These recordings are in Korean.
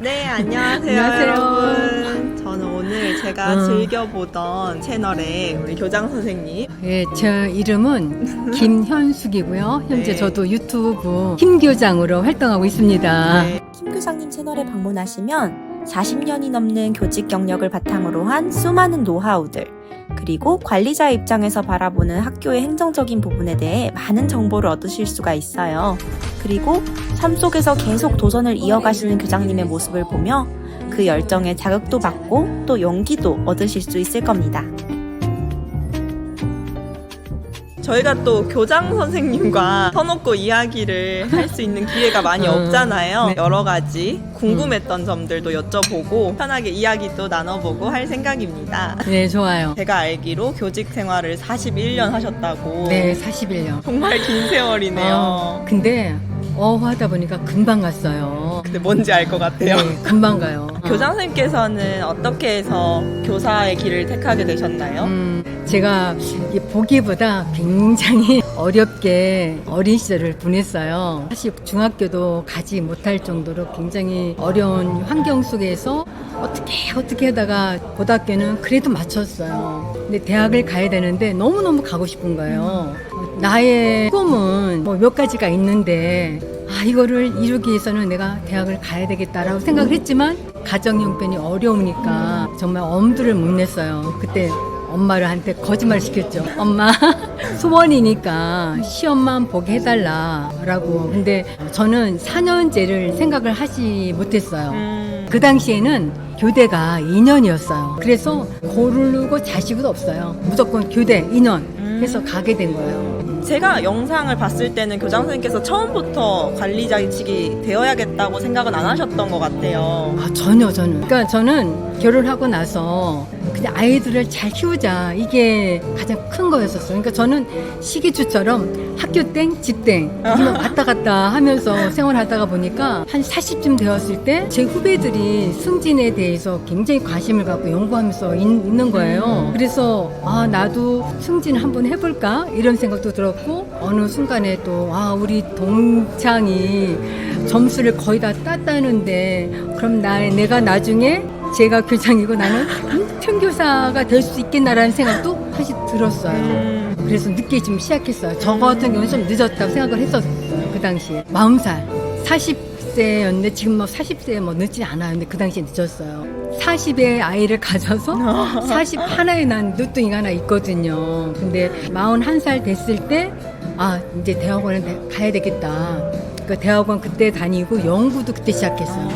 네, 안녕하세요, 안녕하세요. 여러분. 저는 오늘 제가 어. 즐겨보던 채널에 우리 교장 선생님 예, 제 이름은 김현숙이고요. 현재 네. 저도 유튜브 김교장으로 활동하고 있습니다. 네, 김 교장님 채널에 방문하시면 40년이 넘는 교직 경력을 바탕으로 한 수많은 노하우들, 그리고 관리자의 입장에서 바라보는 학교의 행정적인 부분에 대해 많은 정보를 얻으실 수가 있어요. 그리고 삶 속에서 계속 도전을 이어가시는 교장님의 모습을 보며 그 열정에 자극도 받고 또 용기도 얻으실 수 있을 겁니다. 저희가 또 교장 선생님과 터놓고 이야기를 할 수 있는 기회가 많이 음, 없잖아요. 네. 여러 가지 궁금했던 점들도 여쭤보고 편하게 이야기도 나눠보고 할 생각입니다. 네, 좋아요. 제가 알기로 교직 생활을 41년 하셨다고. 네, 41년. 정말 긴 세월이네요. 어, 근데 어 하다 보니까 금방 갔어요. 근데 뭔지 알 것 같아요. 네, 금방 가요. 교장 선생님께서는 어떻게 해서 교사의 길을 택하게 되셨나요? 음, 제가 이 보기보다 굉장히 어렵게 어린 시절을 보냈어요. 사실 중학교도 가지 못할 정도로 굉장히 어려운 환경 속에서 어떻게 어떻게 하다가 고등학교는 그래도 맞췄어요. 근데 대학을 가야 되는데 너무너무 가고 싶은 거예요. 나의 꿈은 뭐 몇 가지가 있는데 아 이거를 이루기 위해서는 내가 대학을 가야 되겠다라고 생각을 했지만 가정 형편이 어려우니까 정말 엄두를 못 냈어요. 그때 엄마를 한테 거짓말 시켰죠. 엄마 소원이니까 시험만 보게 해달라라고. 근데 저는 4년제를 생각을 하지 못했어요. 음, 그 당시에는 교대가 2년이었어요. 그래서 고르고 자식도 없어요. 무조건 교대 2년 해서 가게 된 거예요. 제가 영상을 봤을 때는 교장 선생님께서 처음부터 관리자직이 되어야겠다고 생각은 안 하셨던 것 같아요. 아, 전혀, 전혀. 그러니까 저는 결혼하고 나서 그냥 아이들을 잘 키우자. 이게 가장 큰 거였었어요. 그러니까 저는 시기주처럼 학교 땡, 집 땡. 이거 왔다 갔다 하면서 생활하다가 보니까 한 40쯤 되었을 때 제 후배들이 승진에 대해서 굉장히 관심을 갖고 연구하면서 있, 는 거예요. 그래서 아, 나도 승진 한번 해볼까? 이런 생각도 들었고 어느 순간에 또 아, 우리 동창이 점수를 거의 다 땄다는데 그럼 나 내가 나중에 제가 교장이고 나는 평교사가 될 수 있겠나라는 생각도 사실 들었어요. 음, 그래서 늦게 좀 시작했어요. 저 같은 경우는 좀 늦었다고 생각을 했었어요. 그 당시에. 40살. 40세였는데 지금 뭐 40세 뭐 늦지 않아요. 근데 그 당시에 늦었어요. 40의 아이를 가져서 40 하나에 난 늦둥이가 하나 있거든요. 근데 41살 됐을 때, 아, 이제 대학원에 가야 되겠다. 그 대학원 그때 다니고 연구도 그때 시작했어요.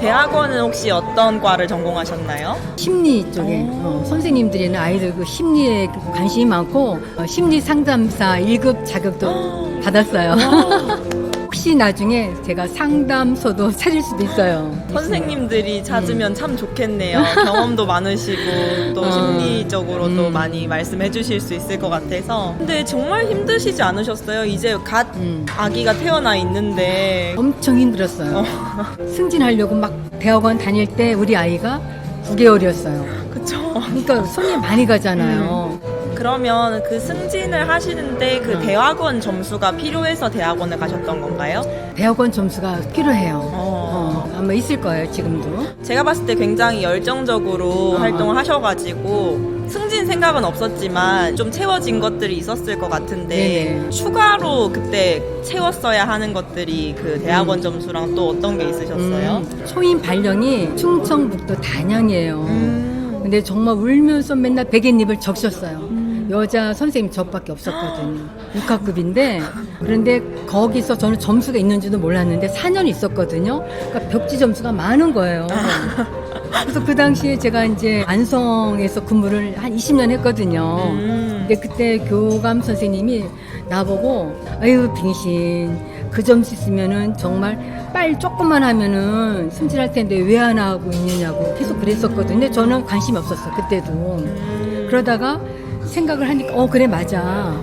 대학원은 혹시 어떤 과를 전공하셨나요? 심리 쪽에 오. 어, 선생님들이나 아이들 그 심리에 관심이 많고 어, 심리 상담사 1급 자격도 받았어요. 혹시 나중에 제가 상담소도 차릴 수도 있어요. 선생님들이 찾으면 참 좋겠네요. 경험도 많으시고 또 어. 심리적으로도 음. 많이 말씀해 주실 수 있을 것 같아서. 근데 정말 힘드시지 않으셨어요? 이제 갓 음. 아기가 태어나 있는데. 엄청 힘들었어요. 승진하려고 막 대학원 다닐 때 우리 아이가 9개월이었어요. 그쵸. 그러니까 손이 많이 가잖아요. 그러면 그 승진을 하시는데 그 음. 대학원 점수가 필요해서 대학원을 가셨던 건가요? 대학원 점수가 필요해요. 어. 어, 아마 있을 거예요, 지금도. 제가 봤을 때 굉장히 열정적으로 어. 활동을 하셔가지고 승진 생각은 없었지만 좀 채워진 것들이 있었을 것 같은데 네네. 추가로 그때 채웠어야 하는 것들이 그 대학원 음. 점수랑 또 어떤 게 있으셨어요? 음, 초임 발령이 충청북도 단양이에요. 음. 근데 정말 울면서 맨날 베갯잎을 적셨어요. 음. 여자 선생님 저밖에 없었거든요. 6학급인데 그런데 거기서 저는 점수가 있는지도 몰랐는데 4년 있었거든요. 그러니까 벽지 점수가 많은 거예요. 그래서 그 당시에 제가 이제 안성에서 근무를 한 20년 했거든요. 음. 근데 그때 교감 선생님이 나보고 아유 빙신 그 점수 있으면은 정말 빨 조금만 하면은 승진할 텐데 왜 안 하고 있느냐고 계속 그랬었거든요. 근데 저는 관심이 없었어 그때도. 음. 그러다가 생각을 하니까 어 그래 맞아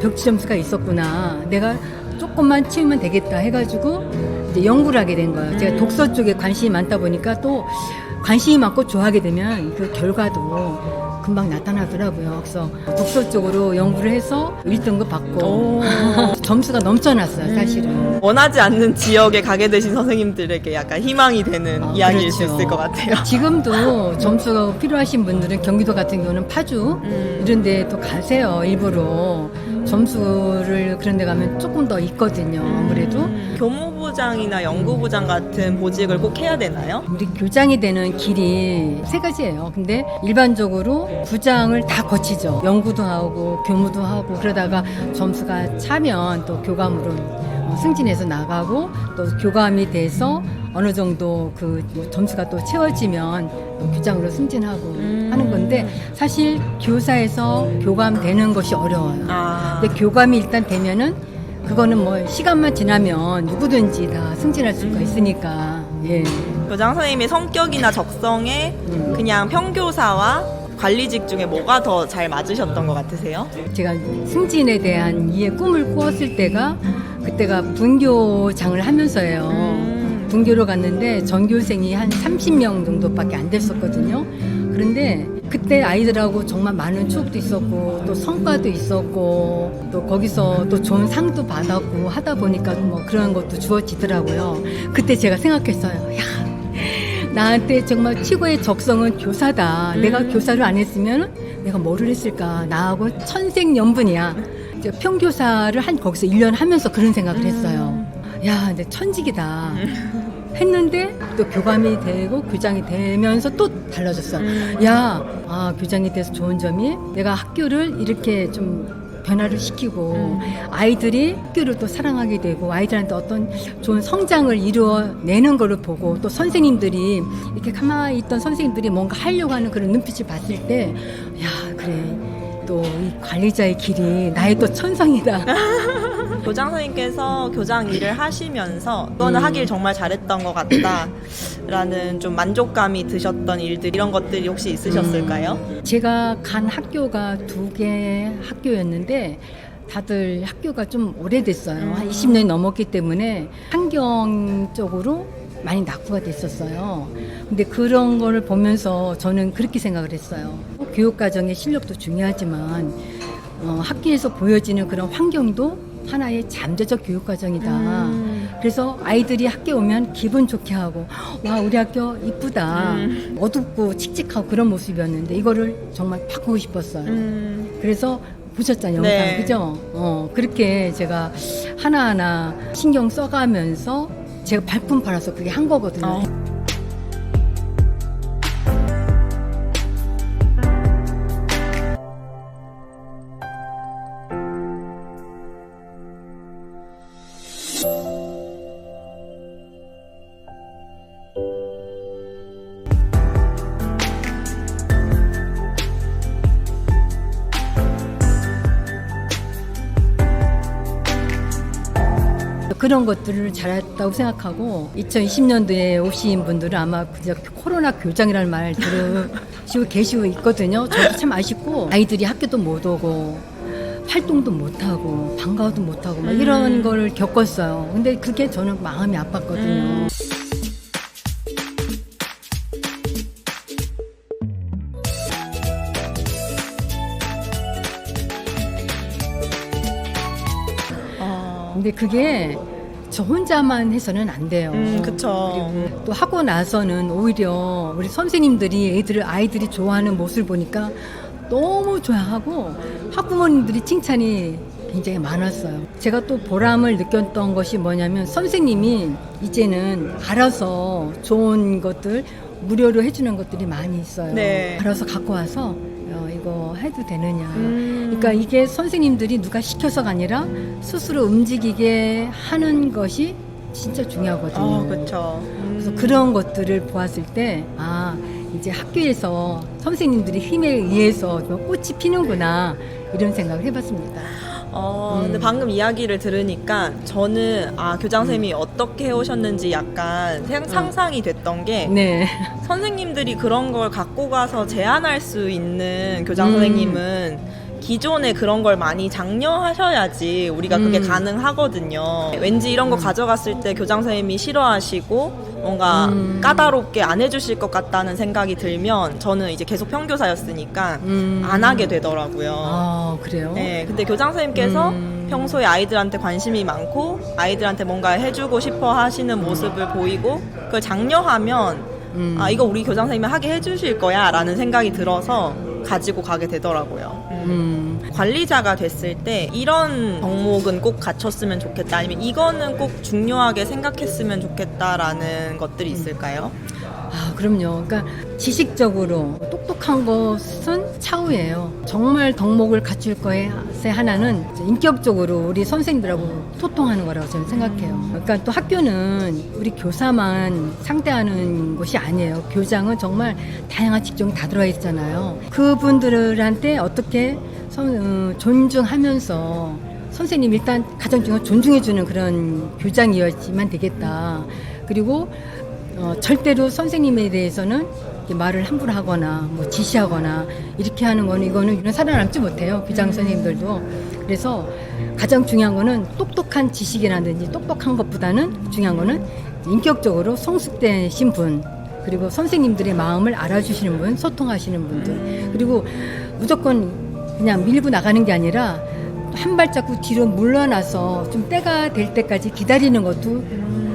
벽지 점수가 있었구나 내가 조금만 치우면 되겠다 해가지고 이제 연구를 하게 된 거예요. 제가 음. 독서 쪽에 관심이 많다 보니까 또 관심이 많고 좋아하게 되면 그 결과도 금방 나타나더라고요. 그래서 독서 쪽으로 연구를 해서 1등급 받고 오. 점수가 넘쳐났어요, 사실은. 음. 원하지 않는 지역에 가게 되신 선생님들에게 약간 희망이 되는 아, 이야기일 수 그렇죠. 있을 것 같아요. 지금도 점수가 필요하신 분들은 경기도 같은 경우는 파주 음. 이런 데또 가세요, 일부러. 점수를 그런 데 가면 조금 더 있거든요, 아무래도. 음. 교무부장이나 연구부장 같은 보직을 꼭 해야 되나요? 우리 교장이 되는 길이 세 가지예요. 근데 일반적으로 부장을 다 거치죠. 연구도 하고 교무도 하고 그러다가 점수가 차면 또 교감으로 어, 승진해서 나가고 또 교감이 돼서 어느 정도 그뭐 점수가 또 채워지면 또 교장으로 승진하고 음. 하는 건데 사실 교사에서 교감 되는 것이 어려워요. 아. 근데 교감이 일단 되면은 그거는 뭐 시간만 지나면 누구든지 다 승진할 수가 있으니까 예. 교장 선생님의 성격이나 적성에 음. 그냥 평교사와 관리직 중에 뭐가 더 잘 맞으셨던 것 같으세요? 제가 승진에 대한 이해 꿈을 꾸었을 때가 그때가 분교장을 하면서예요. 음. 분교로 갔는데 전교생이 한 30명 정도밖에 안 됐었거든요. 그런데 그때 아이들하고 정말 많은 추억도 있었고 또 성과도 있었고 또 거기서 또 좋은 상도 받았고 하다 보니까 뭐 그런 것도 주어지더라고요. 그때 제가 생각했어요. 야, 나한테 정말 최고의 적성은 교사다. 내가 음. 교사를 안 했으면 내가 뭐를 했을까. 나하고 천생연분이야. 평교사를 한 거기서 1년 하면서 그런 생각을 했어요. 야, 근데 천직이다. 했는데 또 교감이 되고 교장이 되면서 또 달라졌어요. 음. 야, 아, 교장이 돼서 좋은 점이 내가 학교를 이렇게 좀 변화를 시키고 아이들이 학교를 또 사랑하게 되고 아이들한테 어떤 좋은 성장을 이루어내는 거를 보고 또 선생님들이 이렇게 가만히 있던 선생님들이 뭔가 하려고 하는 그런 눈빛을 봤을 때 야, 그래. 또 이 관리자의 길이 나의 또 천성이다. 교장 선생님께서 교장 일을 하시면서 이거는 음. 하길 정말 잘했던 것 같다라는 좀 만족감이 드셨던 일들 이런 것들이 혹시 있으셨을까요? 제가 간 학교가 두 개 학교였는데 다들 학교가 좀 오래됐어요. 한 20년이 넘었기 때문에 환경 쪽으로 많이 낙후가 됐었어요. 근데 그런 거를 보면서 저는 그렇게 생각을 했어요. 교육과정의 실력도 중요하지만 어, 학교에서 보여지는 그런 환경도 하나의 잠재적 교육 과정이다. 음. 그래서 아이들이 학교 오면 기분 좋게 하고 와 우리 학교 이쁘다 음. 어둡고 칙칙하고 그런 모습이었는데 이거를 정말 바꾸고 싶었어요. 음. 그래서 보셨잖아요, 영상 네. 그죠? 어 그렇게 제가 하나하나 신경 써가면서 제가 발품 팔아서 그게 한 거거든요. 어. 그런 것들을 잘했다고 생각하고 2020년도에 오신 분들은 아마 코로나 교장이라는 말 들으시고 계시고 있거든요. 저도 참 아쉽고 아이들이 학교도 못 오고 활동도 못 하고 방과후도 못 하고 막 이런 음. 걸 겪었어요. 근데 그게 저는 마음이 아팠거든요. 음. 어. 근데 그게 저 혼자만 해서는 안 돼요. 음, 그쵸. 그리고 또 하고 나서는 오히려 우리 선생님들이 애들을 아이들이 좋아하는 모습을 보니까 너무 좋아하고 학부모님들이 칭찬이 굉장히 많았어요. 제가 또 보람을 느꼈던 것이 뭐냐면 선생님이 이제는 알아서 좋은 것들 무료로 해주는 것들이 많이 있어요. 네. 알아서 갖고 와서 어, 이거 해도 되느냐. 음. 그러니까 이게 선생님들이 누가 시켜서가 아니라 스스로 움직이게 하는 것이 진짜 중요하거든요. 어. 그래서 음. 그런 것들을 보았을 때, 아, 이제 학교에서 선생님들이 힘에 의해서 좀 꽃이 피는구나, 이런 생각을 해봤습니다. 어, 근데 음. 방금 이야기를 들으니까 저는 아 교장선생님이 어떻게 해오셨는지 약간 생- 상상이 됐던 게 네. 선생님들이 그런 걸 갖고 가서 제안할 수 있는 교장 음. 선생님은 기존에 그런 걸 많이 장려하셔야지 우리가 그게 음. 가능하거든요. 왠지 이런 거 가져갔을 때 교장 선생님이 싫어하시고 뭔가 음. 까다롭게 안 해주실 것 같다는 생각이 들면 저는 이제 계속 평교사였으니까 음. 안 하게 되더라고요. 아, 그래요? 네, 근데 교장 선생님께서 음. 평소에 아이들한테 관심이 많고 아이들한테 뭔가 해주고 싶어 하시는 모습을 보이고 그걸 장려하면 음. 아 이거 우리 교장 선생님이 하게 해주실 거야라는 생각이 들어서 가지고 가게 되더라고요. 음. 관리자가 됐을 때 이런 덕목은 꼭 갖췄으면 좋겠다 아니면 이거는 꼭 중요하게 생각했으면 좋겠다라는 것들이 있을까요? 아, 그럼요. 그러니까 지식적으로 똑똑한 것은 차후예요. 정말 덕목을 갖출 거에 하나는 인격적으로 우리 선생님들하고 소통하는 거라고 저는 생각해요. 그러니까 또 학교는 우리 교사만 상대하는 곳이 아니에요. 교장은 정말 다양한 직종이 다 들어가 있잖아요. 그분들한테 어떻게 선- 어, 존중하면서 선생님 일단 가장 중요한 존중해주는 그런 교장이었지만 되겠다. 그리고 어, 절대로 선생님에 대해서는 말을 함부로 하거나 뭐 지시하거나 이렇게 하는 거는 이거는 살아남지 못해요 교장 선생님들도. 그래서 가장 중요한 거는 똑똑한 지식이라든지 똑똑한 것보다는 중요한 거는 인격적으로 성숙되신 분 그리고 선생님들의 마음을 알아주시는 분 소통하시는 분들. 그리고 무조건 그냥 밀고 나가는 게 아니라 한 발자국 뒤로 물러나서 좀 때가 될 때까지 기다리는 것도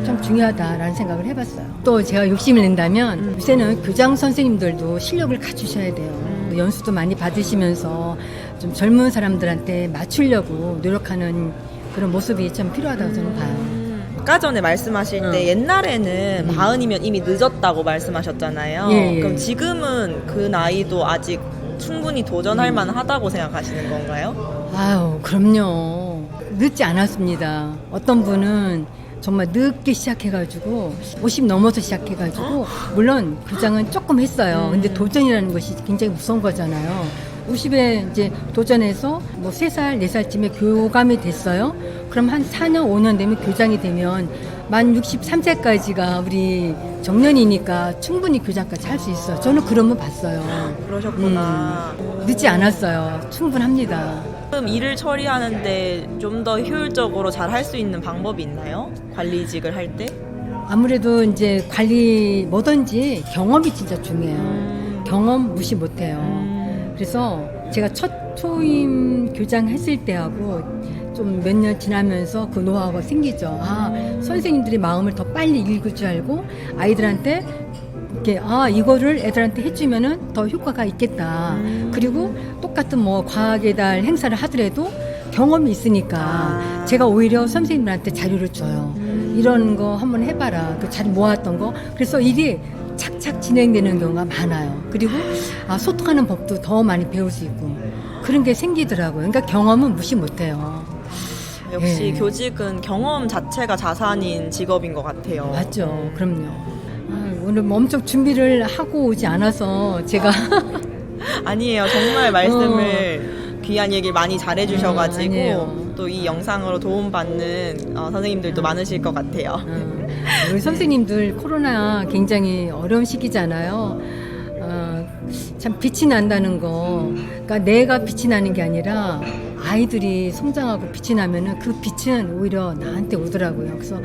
참 중요하다라는 생각을 해봤어요. 또 제가 욕심을 낸다면 요새는 교장 선생님들도 실력을 갖추셔야 돼요. 연수도 많이 받으시면서 좀 젊은 사람들한테 맞추려고 노력하는 그런 모습이 참 필요하다고 저는 봐요. 아까 전에 말씀하실 응. 때 옛날에는 음. 마흔이면 이미 늦었다고 말씀하셨잖아요. 예, 예. 그럼 지금은 그 나이도 아직 충분히 도전할 음. 만하다고 생각하시는 건가요? 아유, 그럼요. 늦지 않았습니다. 어떤 분은 정말 늦게 시작해가지고 50 넘어서 시작해가지고 물론 교장은 조금 했어요. 근데 도전이라는 것이 굉장히 무서운 거잖아요. 50에 이제 도전해서 뭐 3살, 4살쯤에 교감이 됐어요. 그럼 한 4년, 5년 되면 교장이 되면 만 63세까지가 우리 정년이니까 충분히 교장까지 할 수 있어요. 저는 그런 분 봤어요. 그러셨구나. 늦지 않았어요. 충분합니다. 지금 일을 처리하는데 좀 더 효율적으로 잘 할 수 있는 방법이 있나요? 관리직을 할 때? 아무래도 이제 관리 뭐든지 경험이 진짜 중요해요. 음. 경험 무시 못해요. 음. 그래서 제가 첫 초임 교장 했을 때하고 좀 몇 년 지나면서 그 노하우가 생기죠. 아, 선생님들이 마음을 더 빨리 읽을 줄 알고 아이들한테 이렇게 아 이거를 애들한테 해주면은 더 효과가 있겠다. 음. 그리고 똑같은 뭐 과학의 달 행사를 하더라도 경험이 있으니까 아. 제가 오히려 선생님들한테 자료를 줘요. 이런 거 한번 해봐라. 그 자료 모았던 거. 그래서 일이 착착 진행되는 경우가 많아요. 그리고 아, 소통하는 법도 더 많이 배울 수 있고 그런 게 생기더라고요. 그러니까 경험은 무시 못해요. 역시 예. 교직은 경험 자체가 자산인 직업인 것 같아요. 맞죠. 그럼요. 아, 오늘 뭐 엄청 준비를 하고 오지 않아서 제가 아니에요. 정말 말씀을 귀한 얘기 많이 어, 잘해주셔가지고 아니에요. 또 이 영상으로 도움받는 어, 선생님들도 많으실 것 같아요. 어, 우리 선생님들 코로나 굉장히 어려운 시기잖아요. 어, 참 빛이 난다는 거. 그러니까 내가 빛이 나는 게 아니라 아이들이 성장하고 빛이 나면은 그 빛은 오히려 나한테 오더라고요. 그래서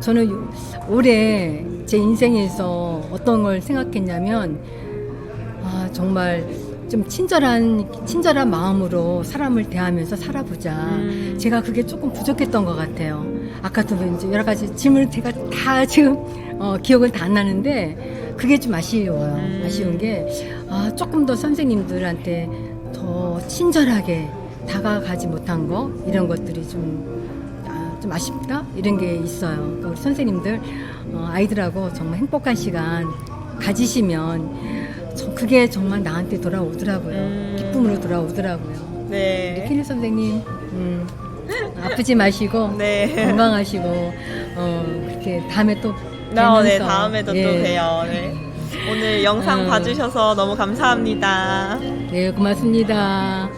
저는 요- 올해 제 인생에서 어떤 걸 생각했냐면 아, 정말 좀 친절한 친절한 마음으로 사람을 대하면서 살아보자. 음. 제가 그게 조금 부족했던 것 같아요. 아까도 이제 여러 가지 질문을 제가 다 지금 어, 기억은 다 안 나는데 그게 좀 아쉬워요. 음. 아쉬운 게 아, 조금 더 선생님들한테 더 친절하게 다가가지 못한 거 이런 것들이 좀, 아, 좀 아쉽다 이런 게 있어요. 그러니까 우리 선생님들 어, 아이들하고 정말 행복한 시간 가지시면 저- 그게 정말 나한테 돌아오더라고요. 음. 기쁨으로 돌아오더라고요. 우리 네. 키니 선생님 음, 아프지 마시고 네. 건강하시고 어, 그렇게 다음에 또 어, 네, 다음에도 또 예. 봬요. 네. 오늘 영상 음. 봐주셔서 너무 감사합니다. 네 고맙습니다.